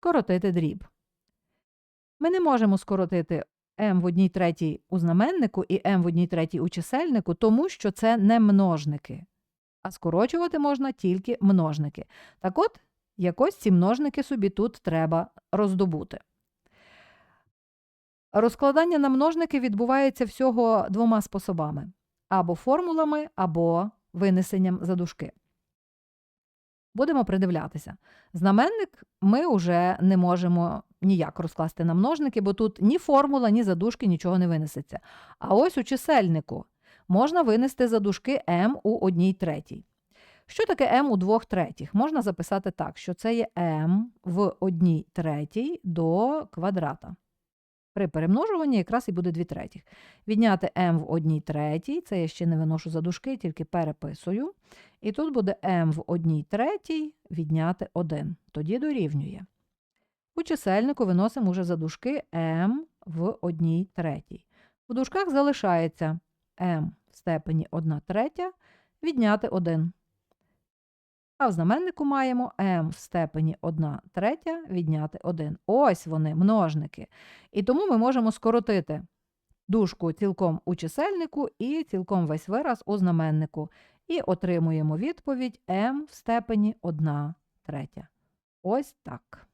Скоротити дріб. Ми не можемо скоротити m в одній третій у знаменнику і m в одній третій у чисельнику, тому що це не множники. А скорочувати можна тільки множники. Так от, якось ці множники собі тут треба роздобути. Розкладання на множники відбувається всього двома способами: або формулами, або винесенням за дужки. Будемо придивлятися. Знаменник ми вже не можемо ніяк розкласти на множники, бо тут ні формула, ні задушки нічого не винесеться. А ось у чисельнику можна винести задушки m у одній третій. Що таке m у двох третіх? Можна записати так, що це є m в одній третій до квадрата. При перемножуванні якраз і буде 2 третіх. Відняти m в одній третій, це я ще не виношу за дужки, тільки переписую. І тут буде m в одній третій відняти 1. Тоді дорівнює. У чисельнику виносимо уже за дужки m в одній третій. У дужках залишається m в степені 1 третя відняти 1. А в знаменнику маємо m в степені 1 третя відняти 1. Ось вони, множники. І тому ми можемо скоротити дужку цілком у чисельнику і цілком весь вираз у знаменнику. І отримуємо відповідь М в степені 1 третя. Ось так.